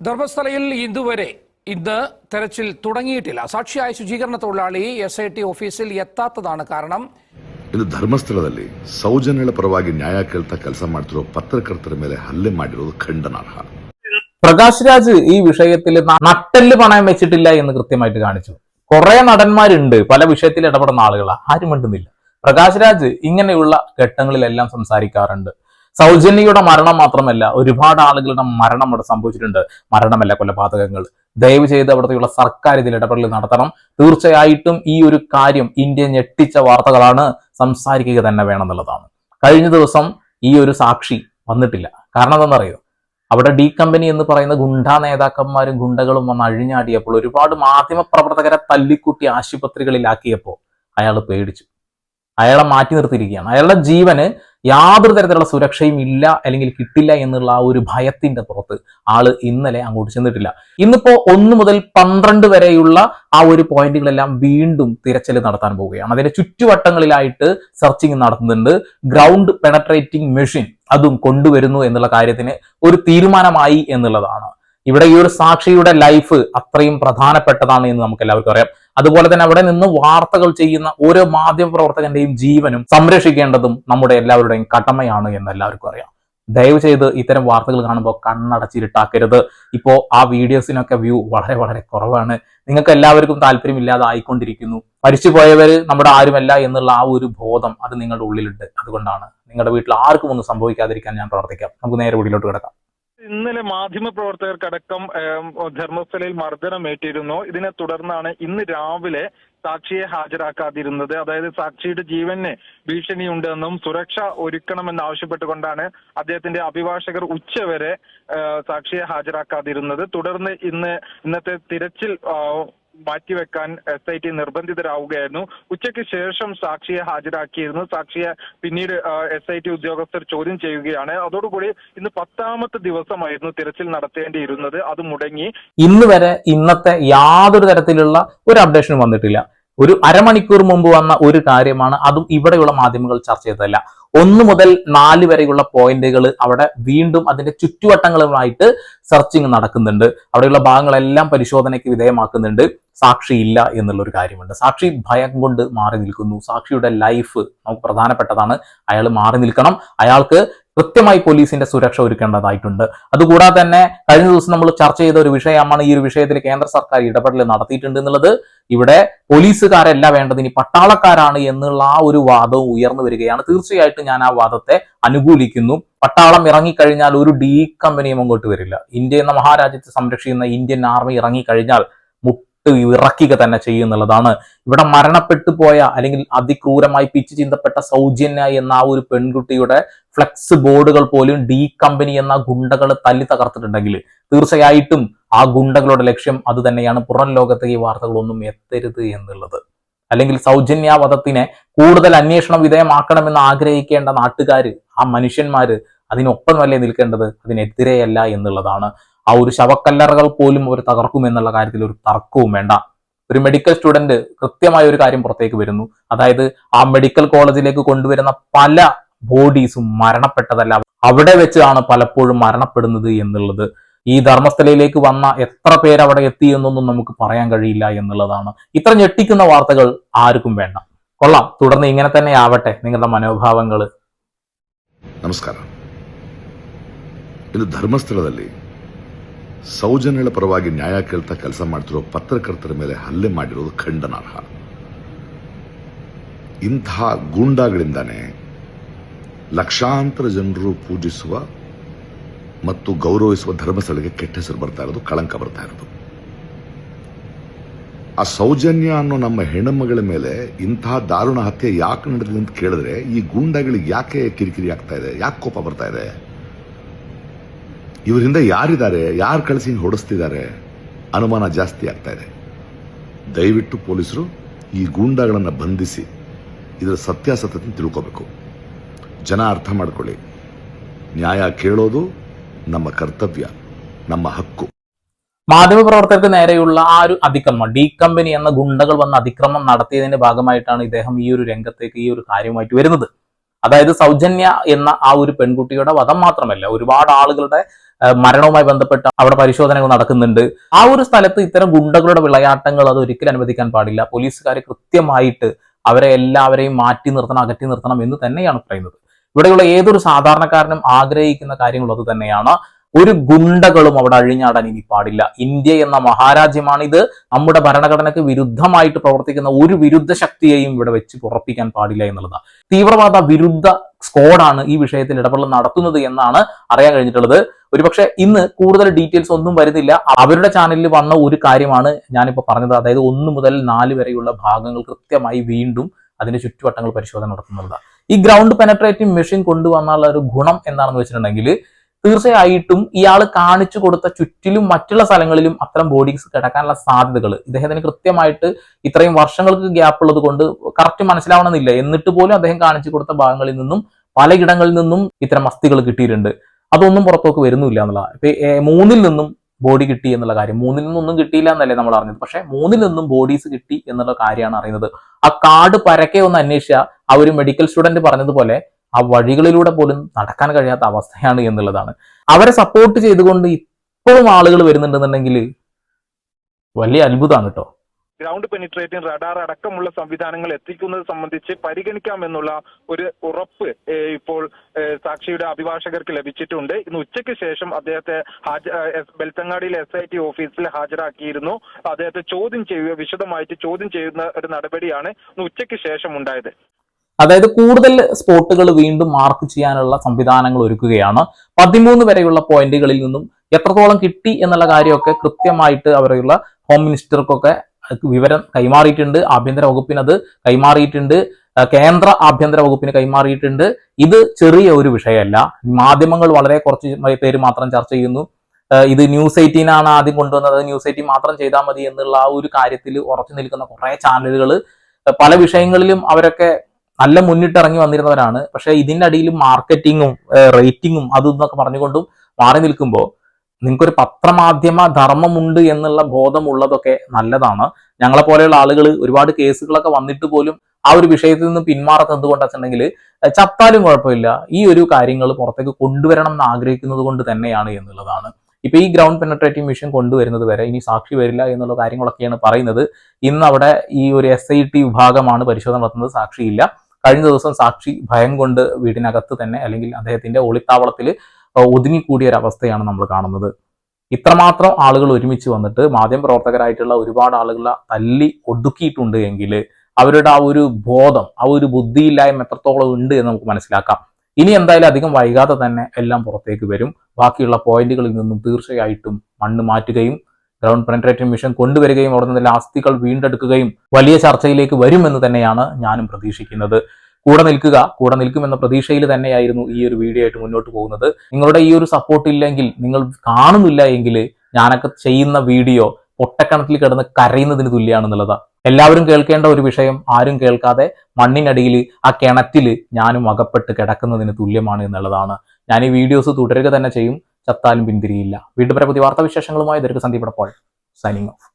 ധർമ്മസ്ഥലയിൽ ഇതുവരെ ഇന്ന് തെരച്ചിൽ തുടങ്ങിയിട്ടില്ല സാക്ഷിയായ ശുചീകരണ തൊഴിലാളി എസ് ഐ ടി ഓഫീസിൽ എത്താത്തതാണ് കാരണം ಇದು ಧರ್ಮಸ್ಥಳದಲ್ಲಿ ಸೌಜನ್ಯಗಳ ಪರವಾಗಿ ನ್ಯಾಯ ಕೇಳ್ತಾ ಕೆಲಸ ಮಾಡ್ತಿರೋ ಪತ್ರಕರ್ತರ ಮೇಲೆ ಹಲ್ಲೆ ಮಾಡಿರೋದು ಖಂಡನಾರ್ಹ പ്രകാശ് രാജ് ഈ വിഷയത്തിൽ നട്ടെല്ല് പണയം വെച്ചിട്ടില്ല എന്ന് കൃത്യമായിട്ട് കാണിച്ചു കുറെ നടന്മാരുണ്ട് പല വിഷയത്തിൽ ഇടപെടുന്ന ആളുകളാ ആരും മിണ്ടുന്നില്ല പ്രകാശ് രാജ് ഇങ്ങനെയുള്ള ഘട്ടങ്ങളിലെല്ലാം സംസാരിക്കാറുണ്ട് സൗജന്യയുടെ മരണം മാത്രമല്ല ഒരുപാട് ആളുകളുടെ മരണം അവിടെ സംഭവിച്ചിട്ടുണ്ട്. മരണമല്ല കൊലപാതകങ്ങൾ. ദയവ് ചെയ്ത് അവിടുത്തെയുള്ള സർക്കാർ ഇതിൽ ഇടപെടൽ നടത്തണം. തീർച്ചയായിട്ടും ഈ ഒരു കാര്യം ഇന്ത്യ ഞെട്ടിച്ച വാർത്തകളാണ് സംസാരിക്കുക തന്നെ വേണമെന്നുള്ളതാണ്. കഴിഞ്ഞ ദിവസം ഈ ഒരു സാക്ഷി വന്നിട്ടില്ല. കാരണം എന്താണെന്നറിയോ? അവിടെ ഡി കമ്പനി എന്ന് പറയുന്ന ഗുണ്ടാ നേതാക്കന്മാരും ഗുണ്ടകളും വന്ന് അഴിഞ്ഞാടിയപ്പോൾ ഒരുപാട് മാധ്യമപ്രവർത്തകരെ തല്ലിക്കുട്ടി ആശുപത്രികളിലാക്കിയപ്പോൾ അയാൾ പേടിച്ചു. അയാളെ മാറ്റി നിർത്തിയിരിക്കുകയാണ്. അയാളുടെ ജീവന് യാതൊരു തരത്തിലുള്ള സുരക്ഷയും ഇല്ല അല്ലെങ്കിൽ കിട്ടില്ല എന്നുള്ള ആ ഒരു ഭയത്തിന്റെ പുറത്ത് ആൾ ഇന്നലെ അങ്ങോട്ട് ചെന്നിട്ടില്ല. ഇന്നിപ്പോ ഒന്ന് മുതൽ പന്ത്രണ്ട് വരെയുള്ള ആ ഒരു പോയിന്റുകളെല്ലാം വീണ്ടും തിരച്ചിൽ നടത്താൻ പോവുകയാണ്. അതിന്റെ ചുറ്റുവട്ടങ്ങളിലായിട്ട് സെർച്ചിങ് നടത്തുന്നുണ്ട്. ഗ്രൗണ്ട് പെനട്രേറ്റിംഗ് മെഷീൻ അതും കൊണ്ടുവരുന്നു എന്നുള്ള കാര്യത്തിന് ഒരു തീരുമാനമായി എന്നുള്ളതാണ്. ഇവിടെ ഈ ഒരു സാക്ഷിയുടെ ലൈഫ് അത്രയും പ്രധാനപ്പെട്ടതാണ് എന്ന് നമുക്ക് എല്ലാവർക്കും അറിയാം. അതുപോലെ തന്നെ അവിടെ നിന്ന് വാർത്തകൾ ചെയ്യുന്ന ഓരോ മാധ്യമ പ്രവർത്തകന്റെയും ജീവനും സംരക്ഷിക്കേണ്ടതും നമ്മുടെ എല്ലാവരുടെയും കടമയാണ് എന്ന് എല്ലാവർക്കും അറിയാം. ദയവ് ചെയ്ത് ഇത്തരം വാർത്തകൾ കാണുമ്പോൾ കണ്ണടച്ചിരുട്ടാക്കരുത്. ഇപ്പോ ആ വീഡിയോസിനൊക്കെ വ്യൂ വളരെ വളരെ കുറവാണ്. നിങ്ങൾക്ക് എല്ലാവർക്കും താല്പര്യമില്ലാതെ ആയിക്കൊണ്ടിരിക്കുന്നു. മരിച്ചുപോയവർ നമ്മുടെ ആരുമല്ല എന്നുള്ള ആ ഒരു ബോധം അത് നിങ്ങളുടെ ഉള്ളിലുണ്ട്. അതുകൊണ്ടാണ് നിങ്ങളുടെ വീട്ടിൽ ആർക്കും ഒന്നും സംഭവിക്കാതിരിക്കാൻ ഞാൻ പ്രാർത്ഥിക്കാം. നമുക്ക് നേരെ വീട്ടിലോട്ട് കിടക്കാം. ഇന്നലെ മാധ്യമ പ്രവർത്തകർക്കടക്കം ധർമ്മസ്ഥലയിൽ മർദ്ദനമേറ്റിരുന്നു ഇതിനെ തുടർന്നാണ് ഇന്ന് രാവിലെ സാക്ഷിയെ ഹാജരാക്കാതിരുന്നത്. അതായത് സാക്ഷിയുടെ ജീവന് ഭീഷണിയുണ്ടെന്നും സുരക്ഷ ഒരുക്കണമെന്ന് ആവശ്യപ്പെട്ടുകൊണ്ടാണ് അദ്ദേഹത്തിന്റെ അഭിഭാഷകർ ഉച്ചവരെ സാക്ഷിയെ ഹാജരാക്കാതിരുന്നത്. തുടർന്ന് ഇന്ന് ഇന്നത്തെ തിരച്ചിൽ മാറ്റിവെക്കാൻ എസ് ഐ ടി നിർബന്ധിതരാവുകയായിരുന്നു. ഉച്ചയ്ക്ക് ശേഷം സാക്ഷിയെ ഹാജരാക്കിയിരുന്നു. സാക്ഷിയെ പിന്നീട് എസ് ഐ ടി ഉദ്യോഗസ്ഥർ ചോദ്യം ചെയ്യുകയാണ്. അതോടുകൂടി ഇന്ന് പത്താമത്തെ ദിവസമായിരുന്നു തിരച്ചിൽ നടത്തേണ്ടിയിരുന്നത്. അത് മുടങ്ങി. ഇന്ന് വരെ ഇന്നത്തെ യാതൊരു തരത്തിലുള്ള ഒരു അപ്ഡേഷനും വന്നിട്ടില്ല. ഒരു അരമണിക്കൂർ മുമ്പ് വന്ന ഒരു കാര്യമാണ് അതും ഇവിടെയുള്ള മാധ്യമങ്ങൾ ചർച്ച ചെയ്തതല്ല. ഒന്ന് മുതൽ നാല് വരെയുള്ള പോയിന്റുകൾ അവിടെ വീണ്ടും അതിന്റെ ചുറ്റുവട്ടങ്ങളുമായിട്ട് സെർച്ചിങ് നടക്കുന്നുണ്ട്. അവിടെയുള്ള ഭാഗങ്ങളെല്ലാം പരിശോധനയ്ക്ക് വിധേയമാക്കുന്നുണ്ട്. സാക്ഷി ഇല്ല എന്നുള്ള ഒരു കാര്യമുണ്ട്. സാക്ഷി ഭയം കൊണ്ട് മാറി നിൽക്കുന്നു. സാക്ഷിയുടെ ലൈഫ് നമുക്ക് പ്രധാനപ്പെട്ടതാണ്. അയാൾ മാറി നിൽക്കണം. അയാൾക്ക് കൃത്യമായി പോലീസിന്റെ സുരക്ഷ ഒരുക്കേണ്ടതായിട്ടുണ്ട്. അതുകൂടാതെ തന്നെ കഴിഞ്ഞ ദിവസം നമ്മൾ ചർച്ച ചെയ്ത ഒരു വിഷയമാണ് ഈ ഒരു വിഷയത്തിൽ കേന്ദ്ര സർക്കാർ ഇടപെടൽ നടത്തിയിട്ടുണ്ട് എന്നുള്ളത്. ഇവിടെ പോലീസുകാരല്ല വേണ്ടത് ഇനി പട്ടാളക്കാരാണ് എന്നുള്ള ആ ഒരു വാദവും ഉയർന്നു വരികയാണ്. തീർച്ചയായിട്ടും ഞാൻ ആ വാദത്തെ അനുകൂലിക്കുന്നു. പട്ടാളം ഇറങ്ങിക്കഴിഞ്ഞാൽ ഒരു ഡി കമ്പനിയും അങ്ങോട്ട് വരില്ല. ഇന്ത്യ എന്ന മഹാരാജ്യത്തെ സംരക്ഷിക്കുന്ന ഇന്ത്യൻ ആർമി ഇറങ്ങിക്കഴിഞ്ഞാൽ മുട്ട് ഇറക്കുക തന്നെ ചെയ്യുന്നുള്ളതാണ് ഇവിടെ മരണപ്പെട്ടു പോയ അല്ലെങ്കിൽ അതിക്രൂരമായി പിച്ചു ചിന്തപ്പെട്ട സൗജന്യ എന്ന ആ ഒരു പെൺകുട്ടിയുടെ ഫ്ലെക്സ് ബോർഡുകൾ പോലും ഡി കമ്പനി എന്ന ഗുണ്ടകൾ തല്ലി തകർത്തിട്ടുണ്ടെങ്കിൽ തീർച്ചയായിട്ടും ആ ഗുണ്ടകളുടെ ലക്ഷ്യം അത് തന്നെയാണ്. പുറം ലോകത്തെ ഈ വാർത്തകളൊന്നും എത്തരുത് എന്നുള്ളത്. അല്ലെങ്കിൽ സൗജന്യവധത്തിനെ കൂടുതൽ അന്വേഷണ വിധേയമാക്കണമെന്ന് ആഗ്രഹിക്കേണ്ട നാട്ടുകാർ ആ മനുഷ്യന്മാര് അതിനൊപ്പമല്ലേ നിൽക്കേണ്ടത്? അതിനെതിരെയല്ല എന്നുള്ളതാണ്. ആ ഒരു ശവക്കല്ലറകൾ പോലും അവർ തകർക്കുമെന്നുള്ള കാര്യത്തിൽ ഒരു തർക്കവും വേണ്ട. ഒരു മെഡിക്കൽ സ്റ്റുഡന്റ് കൃത്യമായ ഒരു കാര്യം പുറത്തേക്ക് വരുന്നു. അതായത് ആ മെഡിക്കൽ കോളേജിലേക്ക് കൊണ്ടുവരുന്ന പല ബോഡീസും മരണപ്പെട്ടതല്ല അവിടെ വെച്ചാണ് പലപ്പോഴും മരണപ്പെടുന്നത് എന്നുള്ളത് ഈ ധർമ്മസ്ഥലയിലേക്ക് വന്ന എത്ര പേര് അവിടെ എത്തി എന്നൊന്നും നമുക്ക് പറയാൻ കഴിയില്ല എന്നുള്ളതാണ് ഇത്ര ഞെട്ടിക്കുന്ന വാർത്തകൾ ആർക്കും വേണ്ട കൊള്ളാം തുടർന്ന് ഇങ്ങനെ തന്നെ ആവട്ടെ നിങ്ങളുടെ മനോഭാവങ്ങൾ ನಮಸ್ಕಾರ ಇದು ಧರ್ಮಸ್ಥಳದಲ್ಲಿ ಸೌಜನ್ಯಗಳ ಪರವಾಗಿ ನ್ಯಾಯ ಕೇಳ್ತಾ ಕೆಲಸ ಮಾಡ್ತಿರೋ ಪತ್ರಕರ್ತರ ಮೇಲೆ ಹಲ್ಲೆ ಮಾಡಿರೋದು ಖಂಡನಾರ್ಹ ಇಂತಹ ಗೂಂಡಾಗಳಿಂದಾನೇ ಲಕ್ಷಾಂತರ ಜನರು ಪೂಜಿಸುವ ಮತ್ತು ಗೌರವಿಸುವ ಧರ್ಮಸ್ಥಳಕ್ಕೆ ಕೆಟ್ಟ ಹೆಸರು ಬರ್ತಾ ಇರೋದು, ಕಳಂಕ ಬರ್ತಾ ಇರೋದು. ಆ ಸೌಜನ್ಯ ಅನ್ನೋ ನಮ್ಮ ಹೆಣ್ಣುಮಗಳ ಮೇಲೆ ಇಂತಹ ದಾರುಣ ಹತ್ಯೆ ಯಾಕೆ ನಡೆದಿದೆ ಅಂತ ಕೇಳಿದ್ರೆ, ಈ ಗೂಂಡಾಗಳಿಗೆ ಯಾಕೆ ಕಿರಿಕಿರಿ ಆಗ್ತಾ ಇದೆ, ಯಾಕೆ ಕೋಪ ಬರ್ತಾ ಇದೆ? ಇವರಿಂದ ಯಾರಿದ್ದಾರೆ, ಯಾರು ಕಳಿಸಿ ಹೊಡಿಸ್ತಿದ್ದಾರೆ ಅನುಮಾನ ಜಾಸ್ತಿ ಆಗ್ತಾ ಇದೆ. ದಯವಿಟ್ಟು ಪೊಲೀಸರು ಈ ಗೂಂಡಾಗಳನ್ನು ಬಂಧಿಸಿ, ಇದರ ಸತ್ಯಾಸತ್ಯತೆ ತಿಳ್ಕೋಬೇಕು. ಜನ ಅರ್ಥ ಮಾಡ್ಕೊಳ್ಳಿ ನ್ಯಾಯ ಕೇಳೋದು ನಮ್ಮ ಕರ್ತವ್ಯ ನಮ್ಮ ಹಕ್ಕು മാധ്യമപ്രവർത്തകർക്ക് നേരെയുള്ള ആ ഒരു അതിക്രമം ഡി കമ്പനി എന്ന ഗുണ്ടകൾ വന്ന് അതിക്രമം നടത്തിയതിന്റെ ഭാഗമായിട്ടാണ് ഇദ്ദേഹം ഈ ഒരു രംഗത്തേക്ക് ഈ ഒരു കാര്യമായിട്ട് വരുന്നത് അതായത് സൗജന്യ എന്ന ആ ഒരു പെൺകുട്ടിയുടെ വധം മാത്രമല്ല ഒരുപാട് ആളുകളുടെ ആ, മരണവുമായി ബന്ധപ്പെട്ട് അവിടെ പരിശോധനകൾ നടക്കുന്നുണ്ട് ആ ഒരു സ്ഥലത്ത് ഇത്തരം ഗുണ്ടകളുടെ വിളയാട്ടങ്ങൾ അത് ഒരിക്കലും അനുവദിക്കാൻ പാടില്ല പോലീസുകാർ കൃത്യമായിട്ട് അവരെ എല്ലാവരെയും മാറ്റി നിർത്തണം അകറ്റി നിർത്തണം എന്ന് തന്നെയാണ് പറയുന്നത് ഇവിടെയുള്ള ഏതൊരു സാധാരണക്കാരനും ആഗ്രഹിക്കുന്ന കാര്യങ്ങൾ അത് തന്നെയാണ്. ഒരു ഗുണ്ടകളും അവിടെ അഴിഞ്ഞാടാൻ ഇനി പാടില്ല. ഇന്ത്യ എന്ന മഹാരാജ്യമാണ് ഇത്. നമ്മുടെ ഭരണഘടനയ്ക്ക് വിരുദ്ധമായിട്ട് പ്രവർത്തിക്കുന്ന ഒരു വിരുദ്ധ ശക്തിയെയും ഇവിടെ വെച്ച് ഉറപ്പിക്കാൻ പാടില്ല എന്നുള്ളതാണ് തീവ്രവാദ വിരുദ്ധ സ്ക്വാഡാണ് ഈ വിഷയത്തിൽ ഇടപെടൽ നടത്തുന്നത് എന്നാണ് അറിയാൻ കഴിഞ്ഞിട്ടുള്ളത്. ഒരുപക്ഷെ ഇന്ന് കൂടുതൽ ഡീറ്റെയിൽസ് ഒന്നും വരുന്നില്ല. അവരുടെ ചാനലിൽ വന്ന ഒരു കാര്യമാണ് ഞാനിപ്പോൾ പറഞ്ഞത്. അതായത് ഒന്ന് മുതൽ നാല് വരെയുള്ള ഭാഗങ്ങൾ കൃത്യമായി വീണ്ടും അതിന്റെ ചുറ്റുവട്ടങ്ങൾ പരിശോധന നടത്തുന്നതാണ് ഈ ഗ്രൗണ്ട് പെനട്രേറ്റിംഗ് മെഷീൻ കൊണ്ടുവന്നുള്ള ഒരു ഗുണം എന്താണെന്ന് വെച്ചിട്ടുണ്ടെങ്കിൽ തീർച്ചയായിട്ടും ഇയാൾ കാണിച്ചു കൊടുത്ത ചുറ്റിലും മറ്റുള്ള സ്ഥലങ്ങളിലും അത്തരം ബോഡീസ് കിടക്കാനുള്ള സാധ്യതകൾ ഇദ്ദേഹത്തിന് കൃത്യമായിട്ട് ഇത്രയും വർഷങ്ങൾക്ക് ഗ്യാപ്പ് ഉള്ളത് കൊണ്ട് കറക്റ്റ് മനസ്സിലാവണമെന്നില്ല. എന്നിട്ട് പോലും അദ്ദേഹം കാണിച്ചു കൊടുത്ത ഭാഗങ്ങളിൽ നിന്നും പലയിടങ്ങളിൽ നിന്നും ഇത്തരം അസ്ഥികൾ കിട്ടിയിട്ടുണ്ട്. അതൊന്നും പുറത്തോക്ക് വരുന്നില്ല എന്നുള്ളതാണ്. മൂന്നിൽ നിന്നും ബോഡി കിട്ടി എന്നുള്ള കാര്യം. മൂന്നിൽ നിന്നൊന്നും കിട്ടിയില്ല എന്നല്ലേ നമ്മൾ അറിഞ്ഞത്. പക്ഷെ മൂന്നിൽ നിന്നും ബോഡീസ് കിട്ടി എന്നുള്ള കാര്യമാണ് അറിയുന്നത്. ആ കാട് പരക്കെ ഒന്ന് അന്വേഷിച്ച ആ ഒരു മെഡിക്കൽ സ്റ്റുഡന്റ് പറഞ്ഞതുപോലെ ആ വഴികളിലൂടെ പോലും നടക്കാൻ കഴിയാത്ത അവസ്ഥയാണ് എന്നുള്ളതാണ്. അവരെ സപ്പോർട്ട് ചെയ്തുകൊണ്ട് ഇപ്പോഴും ആളുകൾ വരുന്നുണ്ടെന്നുണ്ടെങ്കിൽ വലിയ അത്ഭുതമാണ് കേട്ടോ. ഗ്രൗണ്ട് പെനിട്രേറ്റിംഗ് റഡാർ അടക്കമുള്ള സംവിധാനങ്ങൾ എത്തിക്കുന്നത് സംബന്ധിച്ച് പരിഗണിക്കാമെന്നുള്ള ഒരു ഉറപ്പ് ഇപ്പോൾ സാക്ഷിയുടെ അഭിഭാഷകർക്ക് ലഭിച്ചിട്ടുണ്ട്. ഇന്ന് ഉച്ചയ്ക്ക് ശേഷം അദ്ദേഹത്തെ ബെൽത്തങ്ങാടിയിലെ എസ് ഐ ടി ഓഫീസിൽ ഹാജരാക്കിയിരുന്നു. അദ്ദേഹത്തെ ചോദ്യം ചെയ്യുക വിശദമായിട്ട് ചോദ്യം ചെയ്യുന്ന ഒരു നടപടിയാണ് ഇന്ന് ഉച്ചയ്ക്ക് ശേഷം ഉണ്ടായത്. അതായത് കൂടുതൽ സ്പോട്ടുകൾ വീണ്ടും മാർക്ക് ചെയ്യാനുള്ള സംവിധാനങ്ങൾ ഒരുക്കുകയാണ്. പതിമൂന്ന് വരെയുള്ള പോയിന്റുകളിൽ നിന്നും എത്രത്തോളം കിട്ടി എന്നുള്ള കാര്യമൊക്കെ കൃത്യമായിട്ട് അവരെയുള്ള ഹോം മിനിസ്റ്റർക്കൊക്കെ വിവരം കൈമാറിയിട്ടുണ്ട്. ആഭ്യന്തര വകുപ്പിന് അത് കൈമാറിയിട്ടുണ്ട്. കേന്ദ്ര ആഭ്യന്തര വകുപ്പിന് കൈമാറിയിട്ടുണ്ട്. ഇത് ചെറിയ ഒരു വിഷയമല്ല. മാധ്യമങ്ങൾ വളരെ കുറച്ച് പേര് മാത്രം ചർച്ച ചെയ്യുന്നു. ഇത് ന്യൂസ് എയ്റ്റീനാണ് ആദ്യം കൊണ്ടുവന്നത്. ന്യൂസ് എയ്റ്റീൻ മാത്രം ചെയ്താൽ മതി എന്നുള്ള ആ ഒരു കാര്യത്തിൽ ഉറച്ചു നിൽക്കുന്ന കുറെ ചാനലുകൾ പല വിഷയങ്ങളിലും അവരൊക്കെ നല്ല മുന്നിട്ടിറങ്ങി വന്നിരുന്നവരാണ്. പക്ഷേ ഇതിന്റെ അടിയിൽ മാർക്കറ്റിങ്ങും റേറ്റിങ്ങും അതും എന്നൊക്കെ പറഞ്ഞുകൊണ്ടും മാറി നിൽക്കുമ്പോൾ നിങ്ങൾക്കൊരു പത്രമാധ്യമ ധർമ്മമുണ്ട് എന്നുള്ള ബോധമുള്ളതൊക്കെ നല്ലതാണ്. ഞങ്ങളെ പോലെയുള്ള ആളുകൾ ഒരുപാട് കേസുകളൊക്കെ വന്നിട്ട് പോലും ആ ഒരു വിഷയത്തിൽ നിന്ന് പിന്മാറത്ത് എന്തുകൊണ്ടാണെന്നുണ്ടെങ്കിൽ ചത്താലും കുഴപ്പമില്ല. ഈ ഒരു കാര്യങ്ങൾ പുറത്തേക്ക് കൊണ്ടുവരണം എന്ന് ആഗ്രഹിക്കുന്നത് കൊണ്ട് തന്നെയാണ് എന്നുള്ളതാണ്. ഇപ്പൊ ഈ ഗ്രൗണ്ട് പെനട്രേറ്റിംഗ് മിഷൻ കൊണ്ടുവരുന്നത് വരെ ഇനി സാക്ഷി വരില്ല എന്നുള്ള കാര്യങ്ങളൊക്കെയാണ് പറയുന്നത്. ഇന്ന് അവിടെ ഈ ഒരു എസ് ഐ ടി വിഭാഗമാണ് പരിശോധന നടത്തുന്നത് സാക്ഷിയില്ല. കഴിഞ്ഞ ദിവസം സാക്ഷി ഭയം കൊണ്ട് വീടിനകത്ത് തന്നെ അല്ലെങ്കിൽ അദ്ദേഹത്തിന്റെ ഒളിത്താവളത്തിൽ ഒതുങ്ങിക്കൂടിയ ഒരു അവസ്ഥയാണ് നമ്മൾ കാണുന്നത്. ഇത്രമാത്രം ആളുകൾ ഒരുമിച്ച് വന്നിട്ട് മാധ്യമ പ്രവർത്തകരായിട്ടുള്ള ഒരുപാട് ആളുകളെ തല്ലി ഒടുക്കിയിട്ടുണ്ട് എങ്കിൽ അവരുടെ ആ ഒരു ബോധം ആ ഒരു ബുദ്ധിയില്ലായ്മ എത്രത്തോളം ഉണ്ട് എന്ന് നമുക്ക് മനസ്സിലാക്കാം. ഇനി എന്തായാലും അധികം വൈകാതെ തന്നെ എല്ലാം പുറത്തേക്ക് വരും. ബാക്കിയുള്ള പോയിന്റുകളിൽ നിന്നും തീർച്ചയായിട്ടും മണ്ണ് മാറ്റുകയും ഗ്രൗണ്ട് പെനട്രേറ്റിംഗ് മിഷൻ കൊണ്ടുവരികയും അവിടെ നിന്ന് ലാസ്തികൾ വീണ്ടെടുക്കുകയും വലിയ ചർച്ചയിലേക്ക് വരുമെന്ന് തന്നെയാണ് ഞാനും പ്രതീക്ഷിക്കുന്നത്. കൂടെ നിൽക്കുക കൂടെ നിൽക്കുമെന്ന പ്രതീക്ഷയിൽ തന്നെയായിരുന്നു ഈ ഒരു വീഡിയോ ആയിട്ട് മുന്നോട്ട് പോകുന്നത്. നിങ്ങളുടെ ഈ ഒരു സപ്പോർട്ട് ഇല്ലെങ്കിൽ നിങ്ങൾ കാണുന്നില്ല എങ്കിൽ ഞാനൊക്കെ ചെയ്യുന്ന വീഡിയോ പൊട്ടക്കണത്തിൽ കിടന്ന് കരയുന്നതിന് തുല്യമാണെന്നുള്ളതാ എല്ലാവരും കേൾക്കേണ്ട ഒരു വിഷയം ആരും കേൾക്കാതെ മണ്ണിനടിയിൽ ആ കിണറ്റിൽ ഞാനും അകപ്പെട്ട് കിടക്കുന്നതിന് തുല്യമാണ് എന്നുള്ളതാണ്. ഞാൻ ഈ വീഡിയോസ് തുടരുക തന്നെ ചെയ്യും ചത്താലും പിന്തിരിയില്ല. വീണ്ടും പുതിയ വാർത്താവിശേഷങ്ങളുമായി ദീർഘസന്ധിപ്പെടപ്പോൾ സൈനിങ് ഓഫ്